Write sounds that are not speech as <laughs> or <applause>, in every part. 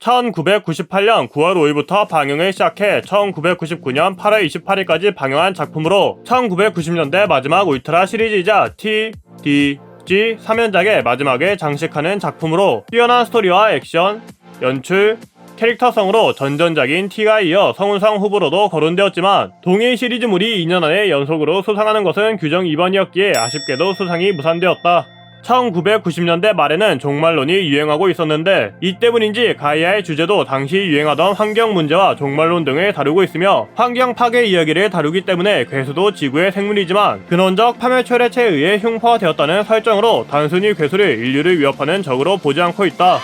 1998년 9월 5일부터 방영을 시작해 1999년 8월 28일까지 방영한 작품으로 1990년대 마지막 울트라 시리즈이자 T, D, G 3연작의 마지막을 장식하는 작품으로 뛰어난 스토리와 액션, 연출, 캐릭터성으로 전전작인 T가 이어 성운상 후보로도 거론되었지만 동일 시리즈물이 2년 안에 연속으로 수상하는 것은 규정 위반이었기에 아쉽게도 수상이 무산되었다. 1990년대 말에는 종말론이 유행하고 있었는데 이 때문인지 가이아의 주제도 당시 유행하던 환경 문제와 종말론 등을 다루고 있으며 환경 파괴 이야기를 다루기 때문에 괴수도 지구의 생물이지만 근원적 파멸철의체에 의해 흉포화되었다는 설정으로 단순히 괴수를 인류를 위협하는 적으로 보지 않고 있다.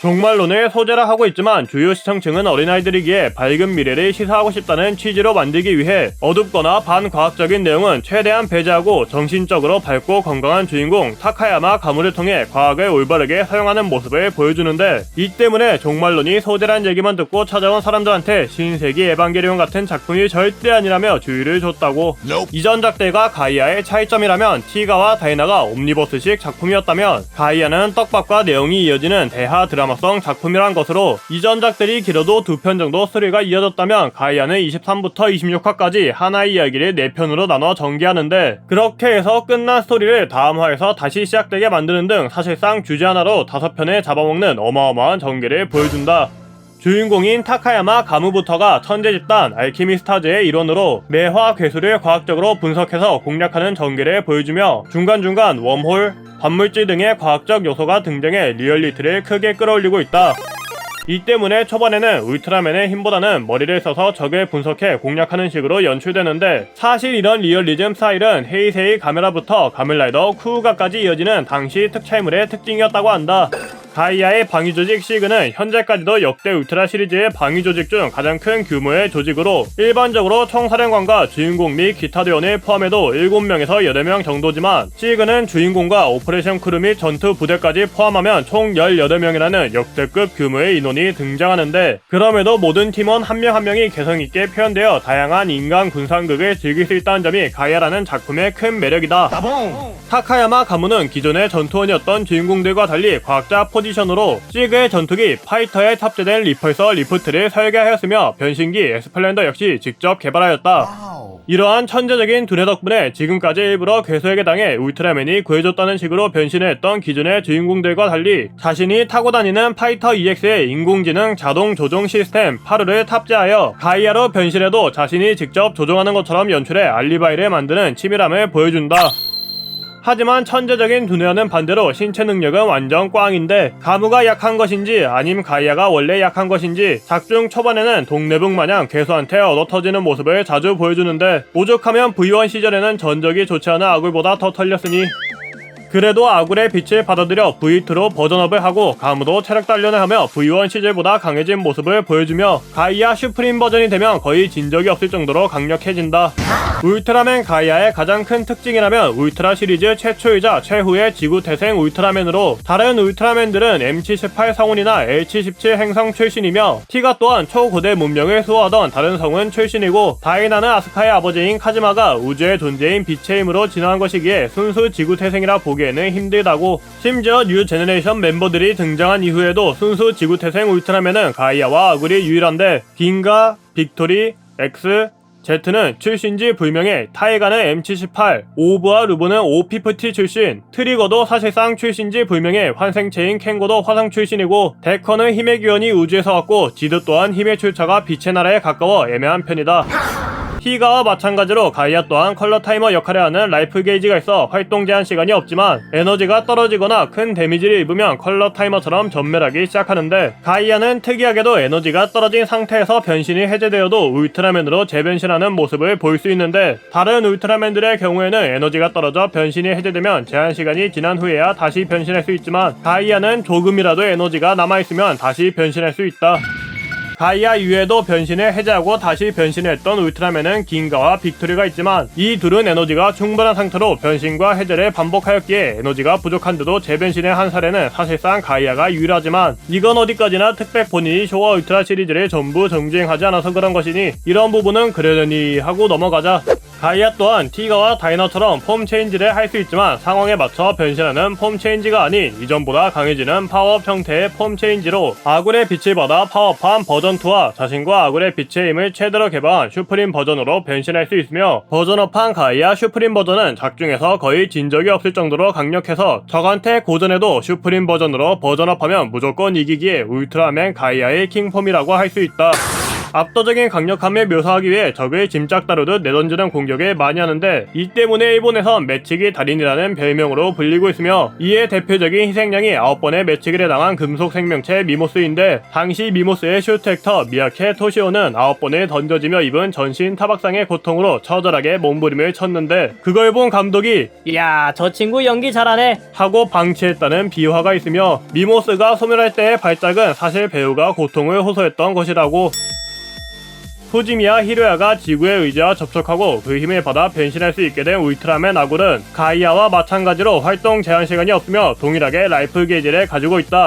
종말론을 소재라 하고 있지만 주요 시청층은 어린아이들이기에 밝은 미래를 시사하고 싶다는 취지로 만들기 위해 어둡거나 반과학적인 내용은 최대한 배제하고 정신적으로 밝고 건강한 주인공 타카야마 가무를 통해 과학을 올바르게 사용하는 모습을 보여주는데 이 때문에 종말론이 소재란 얘기만 듣고 찾아온 사람들한테 신세기 에반게리온 같은 작품이 절대 아니라며 주의를 줬다고. 이전 작들과 가이아의 차이점이라면 티가와 다이나가 옴니버스식 작품이었다면 가이아는 떡밥과 내용이 이어지는 대하 드라마 성 작품이란 것으로 이전작들이 길어도 두 편 정도 스토리가 이어졌다면 가이아는 23부터 26화까지 하나의 이야기를 4편으로 나눠 전개하는데 그렇게 해서 끝난 스토리를 다음 화에서 다시 시작되게 만드는 등 사실상 주제 하나로 5편을 잡아먹는 어마어마한 전개를 보여준다. 주인공인 타카야마 가무부터가 천재 집단 알키미스타즈의 일원으로 매화 괴수를 과학적으로 분석해서 공략하는 전개를 보여주며 중간중간 웜홀, 반물질 등의 과학적 요소가 등장해 리얼리티를 크게 끌어올리고 있다. 이 때문에 초반에는 울트라맨의 힘보다는 머리를 써서 적을 분석해 공략하는 식으로 연출되는데 사실 이런 리얼리즘 스타일은 헤이세이 가메라부터 가멜라이더 쿠우가까지 이어지는 당시 특촬물의 특징이었다고 한다. 가이아의 방위 조직 시그는 현재까지도 역대 울트라 시리즈의 방위 조직 중 가장 큰 규모의 조직으로 일반적으로 총사령관과 주인공 및 기타 대원을 포함해도 7명에서 8명 정도지만 시그는 주인공과 오퍼레이션 크루 및 전투 부대까지 포함하면 총 18명이라는 역대급 규모의 인원이 등장하는데 그럼에도 모든 팀원 한 명한 명이 개성있게 표현되어 다양한 인간 군상극을 즐길 수 있다는 점이 가이아라는 작품의 큰 매력이다. 타카야마 가무는 기존의 전투원이었던 주인공들과 달리 과학자 포 지션으로 시그의 전투기 파이터에 탑재된 리펄서 리프트를 설계하였으며 변신기 에스플렌더 역시 직접 개발하였다. 이러한 천재적인 두뇌 덕분에 지금까지 일부러 괴수에게 당해 울트라맨이 구해줬다는 식으로 변신을 했던 기존의 주인공들과 달리 자신이 타고 다니는 파이터 EX의 인공지능 자동 조종 시스템 파르를 탑재하여 가이아로 변신해도 자신이 직접 조종하는 것처럼 연출해 알리바이를 만드는 치밀함을 보여준다. 하지만 천재적인 두뇌와는 반대로 신체 능력은 완전 꽝인데 가무가 약한 것인지 아님 가이아가 원래 약한 것인지 작중 초반에는 동네북 마냥 괴수한테 얻어터지는 모습을 자주 보여주는데 오죽하면 V1 시절에는 전적이 좋지 않은 아굴보다 더 털렸으니 그래도 아굴의 빛을 받아들여 V2로 버전업을 하고 가무도 체력 단련을 하며 V1 시절보다 강해진 모습을 보여주며 가이아 슈프림 버전이 되면 거의 진 적이 없을 정도로 강력해진다. 울트라맨 가이아의 가장 큰 특징이라면 울트라 시리즈 최초이자 최후의 지구 태생 울트라맨으로 다른 울트라맨들은 M78 성운이나 L77 행성 출신이며 티가 또한 초고대 문명을 수호하던 다른 성운 출신이고 다이나는 아스카의 아버지인 카즈마가 우주의 존재인 빛의 힘으로 진화한 것이기에 순수 지구 태생이라 보기 에는 힘들다고 심지어 뉴 제너레이션 멤버들이 등장한 이후에도 순수 지구 태생 울트라맨은 가이아와 아굴이 유일한데 빈가, 빅토리, 엑스, 제트는 출신지 불명의 타이가는 M78, 오브와 루브는 O50 출신, 트리거도 사실상 출신지 불명의 환생체인 캥고도 화성 출신이고 데커는 힘의 기원이 우주에서 왔고 지드 또한 힘의 출처가 빛의 나라에 가까워 애매한 편이다. 히가와 마찬가지로 가이아 또한 컬러 타이머 역할을 하는 라이프 게이지가 있어 활동 제한 시간이 없지만 에너지가 떨어지거나 큰 데미지를 입으면 컬러 타이머처럼 전멸하기 시작하는데 가이아는 특이하게도 에너지가 떨어진 상태에서 변신이 해제되어도 울트라맨으로 재변신하는 모습을 볼 수 있는데 다른 울트라맨들의 경우에는 에너지가 떨어져 변신이 해제되면 제한 시간이 지난 후에야 다시 변신할 수 있지만 가이아는 조금이라도 에너지가 남아있으면 다시 변신할 수 있다. 가이아 이후에도 변신을 해제하고 다시 변신을 했던 울트라맨은 긴가와 빅토리가 있지만 이 둘은 에너지가 충분한 상태로 변신과 해제를 반복하였기에 에너지가 부족한데도 재변신을 한 사례는 사실상 가이아가 유일하지만 이건 어디까지나 특백 본인이 쇼와 울트라 시리즈를 전부 정주행하지 않아서 그런 것이니 이런 부분은 그러려니 하고 넘어가자 가이아 또한 티가와 다이너처럼 폼 체인지를 할 수 있지만 상황에 맞춰 변신하는 폼 체인지가 아닌 이전보다 강해지는 파워업 형태의 폼 체인지로 아굴의 빛을 받아 파워업한 버전2와 자신과 아굴의 빛의 힘을 최대로 개방한 슈프림 버전으로 변신할 수 있으며 버전업한 가이아 슈프림 버전은 작중에서 거의 진 적이 없을 정도로 강력해서 적한테 고전에도 슈프림 버전으로 버전업하면 무조건 이기기에 울트라맨 가이아의 킹폼이라고 할 수 있다. 압도적인 강력함을 묘사하기 위해 적을 짐짝 다루듯 내던지는 공격을 많이 하는데 이 때문에 일본에선 매치기 달인이라는 별명으로 불리고 있으며 이에 대표적인 희생양이 9번의 매치기를 당한 금속 생명체 미모스인데 당시 미모스의 슈트 액터 미야케 토시오는 9번을 던져지며 입은 전신 타박상의 고통으로 처절하게 몸부림을 쳤는데 그걸 본 감독이 이야 저 친구 연기 잘하네. 하고 방치했다는 비화가 있으며 미모스가 소멸할 때의 발작은 사실 배우가 고통을 호소했던 것이라고 후지미와 히로야가 지구의 의지와 접촉하고 그 힘을 받아 변신할 수 있게 된 울트라맨 아굴은 가이아와 마찬가지로 활동 제한 시간이 없으며 동일하게 라이프 게이지를 가지고 있다.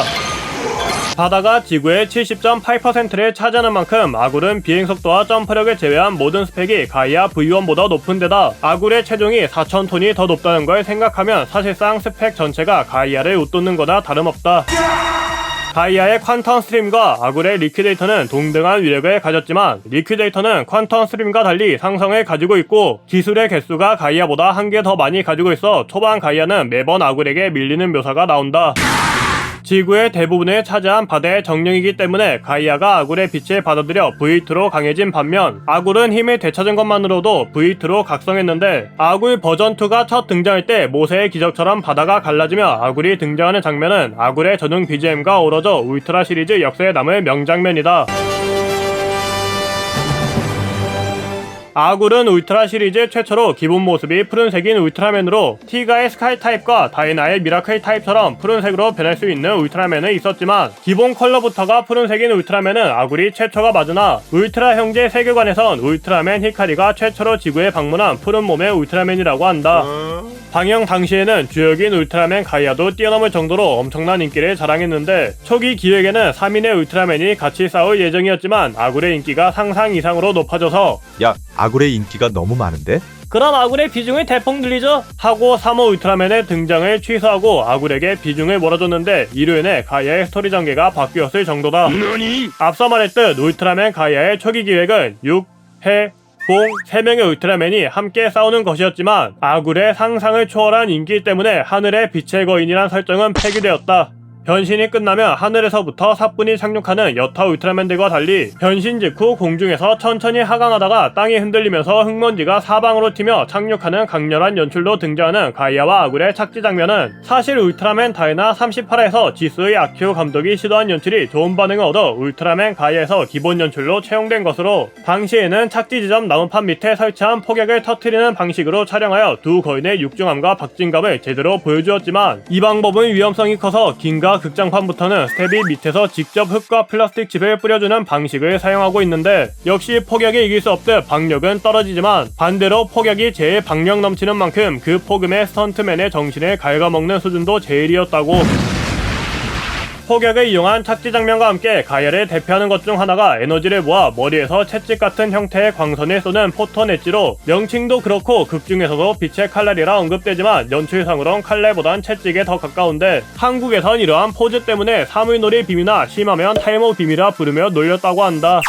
바다가 지구의 70.8%를 차지하는 만큼 아굴은 비행 속도와 점프력을 제외한 모든 스펙이 가이아 V1보다 높은 데다 아굴의 체중이 4,000톤이 더 높다는 걸 생각하면 사실상 스펙 전체가 가이아를 웃돋는 거나 다름없다. 가이아의 퀀텀 스트림과 아굴의 리퀴데이터는 동등한 위력을 가졌지만 리퀴데이터는 퀀텀 스트림과 달리 상성을 가지고 있고 기술의 개수가 가이아보다 한 개 더 많이 가지고 있어 초반 가이아는 매번 아굴에게 밀리는 묘사가 나온다. 지구의 대부분을 차지한 바다의 정령이기 때문에 가이아가 아굴의 빛을 받아들여 V2로 강해진 반면 아굴은 힘을 되찾은 것만으로도 V2로 각성했는데 아굴 버전2가 첫 등장할 때 모세의 기적처럼 바다가 갈라지며 아굴이 등장하는 장면은 아굴의 전용 BGM과 어우러져 울트라 시리즈 역사에 남을 명장면이다. 아굴은 울트라 시리즈 최초로 기본 모습이 푸른색인 울트라맨으로 티가의 스카이 타입과 다이나의 미라클 타입처럼 푸른색으로 변할 수 있는 울트라맨은 있었지만 기본 컬러부터가 푸른색인 울트라맨은 아굴이 최초가 맞으나 울트라 형제 세계관에선 울트라맨 히카리가 최초로 지구에 방문한 푸른 몸의 울트라맨이라고 한다. 방영 당시에는 주역인 울트라맨 가이아도 뛰어넘을 정도로 엄청난 인기를 자랑했는데 초기 기획에는 3인의 울트라맨이 같이 싸울 예정이었지만 아굴의 인기가 상상 이상으로 높아져서 야, 아굴의 인기가 너무 많은데? 그럼 아굴의 비중을 대폭 늘리죠 하고 3호 울트라맨의 등장을 취소하고 아굴에게 비중을 몰아줬는데 이로 인해 가이아의 스토리 전개가 바뀌었을 정도다. 앞서 말했듯 울트라맨 가이아의 초기 기획은 6, 해, 공, 3명의 울트라맨이 함께 싸우는 것이었지만 아굴의 상상을 초월한 인기 때문에 하늘의 빛의 거인이란 설정은 폐기되었다. 변신이 끝나면 하늘에서부터 사뿐히 착륙하는 여타 울트라맨들과 달리 변신 직후 공중에서 천천히 하강하다가 땅이 흔들리면서 흙먼지가 사방으로 튀며 착륙하는 강렬한 연출로 등장하는 가이아와 아굴의 착지 장면은 사실 울트라맨 다이나 38에서 지스의 아키오 감독이 시도한 연출이 좋은 반응을 얻어 울트라맨 가이아에서 기본 연출로 채용된 것으로 당시에는 착지 지점 나무판 밑에 설치한 폭약을 터트리는 방식으로 촬영하여 두 거인의 육중함과 박진감을 제대로 보여주었지만 이 방법은 위험성이 커서 긴가 극장판부터는 스텝이 밑에서 직접 흙과 플라스틱 칩을 뿌려주는 방식을 사용하고 있는데 역시 폭약에 이길 수 없듯 박력은 떨어지지만 반대로 폭약이 제일 박력 넘치는 만큼 그 폭음의 스턴트맨의 정신을 갉아먹는 수준도 제일이었다고 폭약을 이용한 착지 장면과 함께 가야를 대표하는 것 중 하나가 에너지를 모아 머리에서 채찍 같은 형태의 광선을 쏘는 포톤 엣지로 명칭도 그렇고 극 중에서도 빛의 칼날이라 언급되지만 연출상으론 칼날보단 채찍에 더 가까운데 한국에선 이러한 포즈 때문에 사물놀이 빔이나 심하면 타이머 빔이라 부르며 놀렸다고 한다.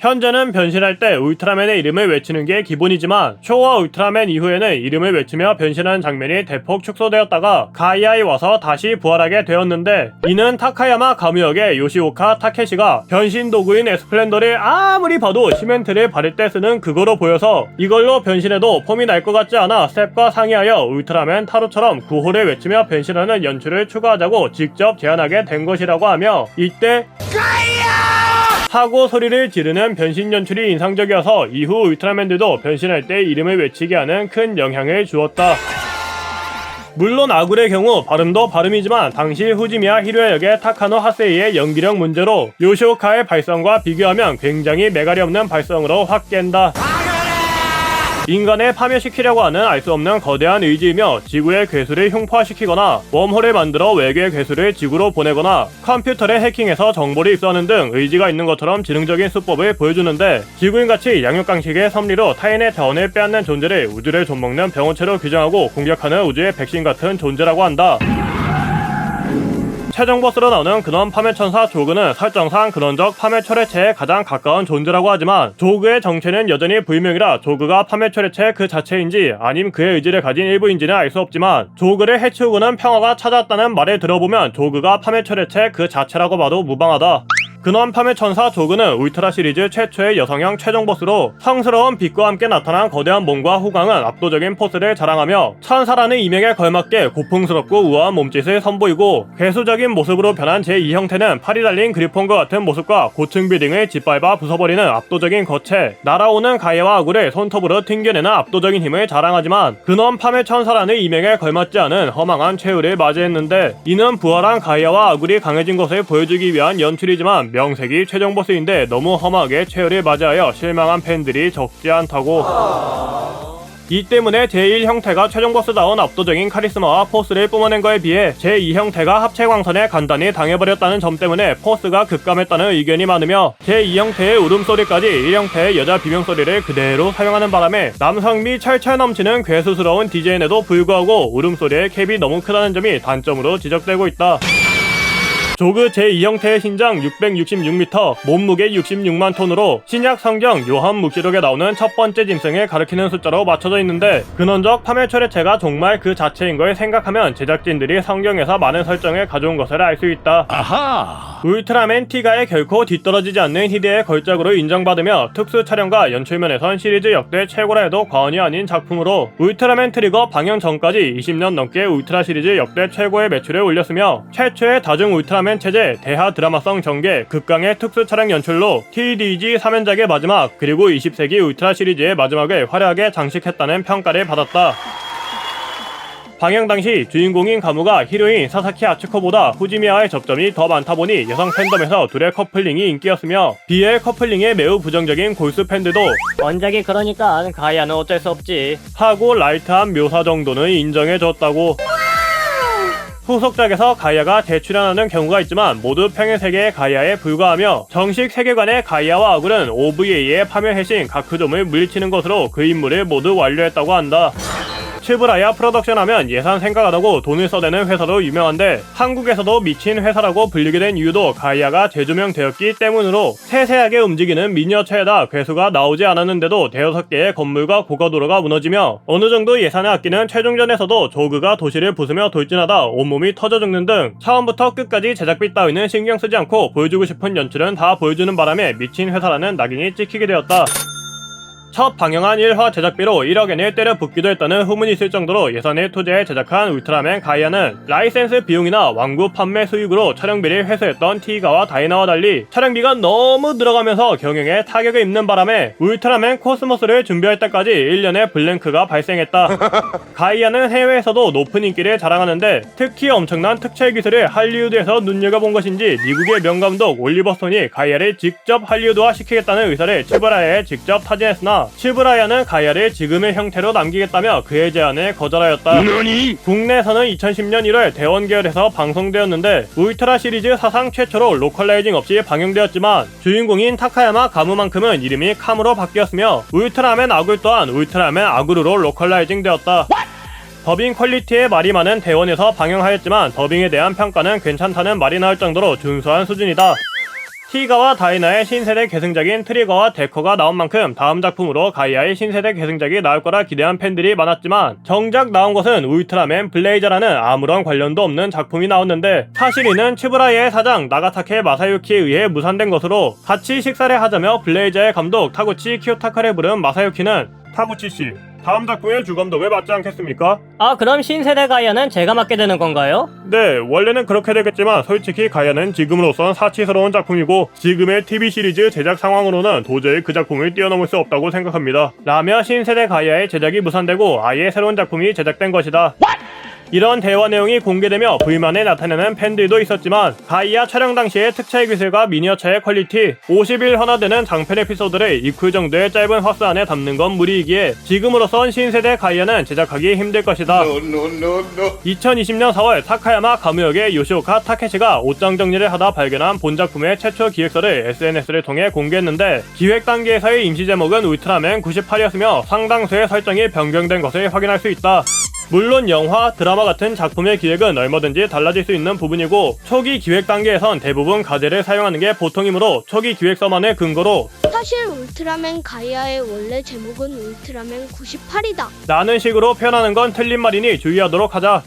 현재는 변신할 때 울트라맨의 이름을 외치는 게 기본이지만 쇼와 울트라맨 이후에는 이름을 외치며 변신하는 장면이 대폭 축소되었다가 가이아에 와서 다시 부활하게 되었는데 이는 타카야마 가무역의 요시오카 타케시가 변신 도구인 에스플렌더를 아무리 봐도 시멘트를 바를 때 쓰는 그거로 보여서 이걸로 변신해도 폼이 날 것 같지 않아 스텝과 상의하여 울트라맨 타로처럼 구호를 외치며 변신하는 연출을 추가하자고 직접 제안하게 된 것이라고 하며 이때 하고 소리를 지르는 변신 연출이 인상적이어서 이후 울트라맨들도 변신할 때 이름을 외치게 하는 큰 영향을 주었다. 물론 아굴의 경우 발음도 발음이지만 당시 후지미와 히로야 역의 타카노 하세이의 연기력 문제로 요시오카의 발성과 비교하면 굉장히 매갈이 없는 발성으로 확 깬다. 인간을 파멸시키려고 하는 알 수 없는 거대한 의지이며 지구의 괴수를 흉포화시키거나 웜홀을 만들어 외계의 괴수를 지구로 보내거나 컴퓨터를 해킹해서 정보를 입수하는 등 의지가 있는 것처럼 지능적인 수법을 보여주는데 지구인같이 양육강식의 섭리로 타인의 자원을 빼앗는 존재를 우주를 좀먹는 병원체로 규정하고 공격하는 우주의 백신 같은 존재라고 한다. 최종 보스로 나오는 근원 파멸천사 조그는 설정상 근원적 파멸 철회체에 가장 가까운 존재라고 하지만 조그의 정체는 여전히 불명이라 조그가 파멸 철회체 그 자체인지 아님 그의 의지를 가진 일부인지는 알 수 없지만 조그를 해치우고는 평화가 찾아왔다는 말을 들어보면 조그가 파멸 철회체 그 자체라고 봐도 무방하다. 근원 파멸 천사 조그는 울트라 시리즈 최초의 여성형 최종 보스로 성스러운 빛과 함께 나타난 거대한 몸과 후광은 압도적인 포스를 자랑하며 천사라는 이명에 걸맞게 고풍스럽고 우아한 몸짓을 선보이고 괴수적인 모습으로 변한 제2 형태는 팔이 달린 그리폰과 같은 모습과 고층 빌딩을 짓밟아 부숴버리는 압도적인 거체. 날아오는 가해와 아구를 손톱으로 튕겨내는 압도적인 힘을 자랑하지만 근원 파멸 천사라는 이명에 걸맞지 않은 허망한 최후를 맞이했는데 이는 부활한 가이아와 아굴이 강해진 것을 보여주기 위한 연출이지만 명색이 최종 보스인데 너무 험하게 최후를 맞이하여 실망한 팬들이 적지 않다고 이 때문에 제1 형태가 최종 보스다운 압도적인 카리스마와 포스를 뿜어낸 거에 비해 제2 형태가 합체 광선에 간단히 당해버렸다는 점 때문에 포스가 급감했다는 의견이 많으며 제2 형태의 울음소리까지 1 형태의 여자 비명소리를 그대로 사용하는 바람에 남성미 철철 넘치는 괴수스러운 디자인에도 불구하고 울음소리의 캡이 너무 크다는 점이 단점으로 지적되고 있다. 조그 제2형태의 신장 666m, 몸무게 66만 톤으로 신약 성경 요한 묵시록에 나오는 첫 번째 짐승을 가리키는 숫자로 맞춰져 있는데 근원적 파멸철의체가 정말 그 자체인 걸 생각하면 제작진들이 성경에서 많은 설정을 가져온 것을 알 수 있다. 아하! 울트라맨 티가에 결코 뒤떨어지지 않는 희대의 걸작으로 인정받으며 특수 촬영과 연출면에선 시리즈 역대 최고라 해도 과언이 아닌 작품으로 울트라맨 트리거 방영 전까지 20년 넘게 울트라 시리즈 역대 최고의 매출을 올렸으며 최초의 다중 울트라맨 체제 대하 드라마성 전개 극강의 특수 촬영 연출로 TDG 3연작의 마지막 그리고 20세기 울트라 시리즈의 마지막을 화려하게 장식했다는 평가를 받았다. 방영 당시 주인공인 가무가 히로인 사사키 아츠코보다 후지미아의 접점이 더 많다 보니 여성 팬덤에서 둘의 커플링이 인기였으며 비의 커플링에 매우 부정적인 골수 팬들도 원작이 그러니까 가이아는 어쩔 수 없지. 하고 라이트한 묘사 정도는 인정해줬다고 후속작에서 가이아가 재출연하는 경우가 있지만 모두 평행 세계의 가이아에 불과하며 정식 세계관의 가이아와 아굴은 OVA의 파멸 해신 가크돔을 물리치는 것으로 그 임무를 모두 완료했다고 한다. 츠브라야 프로덕션 하면 예산 생각 안 하고 돈을 써대는 회사로 유명한데 한국에서도 미친 회사라고 불리게 된 이유도 가이아가 재조명되었기 때문으로 세세하게 움직이는 미니어처에다 괴수가 나오지 않았는데도 대여섯 개의 건물과 고가도로가 무너지며 어느 정도 예산을 아끼는 최종전에서도 조그가 도시를 부수며 돌진하다 온몸이 터져 죽는 등 처음부터 끝까지 제작비 따위는 신경 쓰지 않고 보여주고 싶은 연출은 다 보여주는 바람에 미친 회사라는 낙인이 찍히게 되었다. 첫 방영한 1화 제작비로 1억엔을 때려 붓기도 했다는 후문이 있을 정도로 예산을 투자해 제작한 울트라맨 가이아는 라이센스 비용이나 왕구 판매 수익으로 촬영비를 회수했던 티가와 다이나와 달리 촬영비가 너무 들어가면서 경영에 타격을 입는 바람에 울트라맨 코스모스를 준비할 때까지 1년의 블랭크가 발생했다. <laughs> 가이아는 해외에서도 높은 인기를 자랑하는데 특히 엄청난 특촬 기술을 할리우드에서 눈여겨본 것인지 미국의 명감독 올리버 스톤이 가이아를 직접 할리우드화 시키겠다는 의사를 츠브라야에 직접 타진했으나 츠브라야는 가이아를 지금의 형태로 남기겠다며 그의 제안을 거절하였다. 국내에서는 2010년 1월 대원 계열에서 방송되었는데 울트라 시리즈 사상 최초로 로컬라이징 없이 방영되었지만 주인공인 타카야마 가무만큼은 이름이 카무로 바뀌었으며 울트라맨 아굴 또한 울트라맨 아구르로 로컬라이징 되었다. 더빙 퀄리티에 말이 많은 대원에서 방영하였지만 더빙에 대한 평가는 괜찮다는 말이 나올 정도로 준수한 수준이다. 티가와 다이나의 신세대 계승작인 트리거와 데커가 나온 만큼 다음 작품으로 가이아의 신세대 계승작이 나올 거라 기대한 팬들이 많았지만 정작 나온 것은 울트라맨 블레이저라는 아무런 관련도 없는 작품이 나왔는데 사실 이는 츠브라이의 사장 나가타케 마사유키에 의해 무산된 것으로 같이 식사를 하자며 블레이저의 감독 타구치 키요타카를 부른 마사유키는 타구치 씨 다음 작품의 주감독을 맡지 않겠습니까? 아 그럼 신세대 가이아는 제가 맡게 되는 건가요? 네, 원래는 그렇게 되겠지만 솔직히 가야는 지금으로선 사치스러운 작품이고 지금의 TV 시리즈 제작 상황으로는 도저히 그 작품을 뛰어넘을 수 없다고 생각합니다. 라며 신세대 가야의 제작이 무산되고 아예 새로운 작품이 제작된 것이다. 이런 대화 내용이 공개되며 불만에 나타내는 팬들도 있었지만 가이아 촬영 당시의 특촬 기술과 미니어처의 퀄리티 50일 헌화되는 장편 에피소드를 이쿨 정도의 짧은 화수 안에 담는 건 무리이기에 지금으로선 신세대 가이아는 제작하기 힘들 것이다 2020년 4월 타카야마 가무역의 요시오카 타케시가 옷장 정리를 하다 발견한 본 작품의 최초 기획서를 SNS를 통해 공개했는데 기획 단계에서의 임시 제목은 울트라맨 98이었으며 상당수의 설정이 변경된 것을 확인할 수 있다. 물론 영화, 드라마 같은 작품의 기획은 얼마든지 달라질 수 있는 부분이고 초기 기획 단계에선 대부분 가제를 사용하는 게 보통이므로 초기 기획서만을 근거로 사실 울트라맨 가이아의 원래 제목은 울트라맨 98이다. 라는 식으로 표현하는 건 틀린 말이니 주의하도록 하자.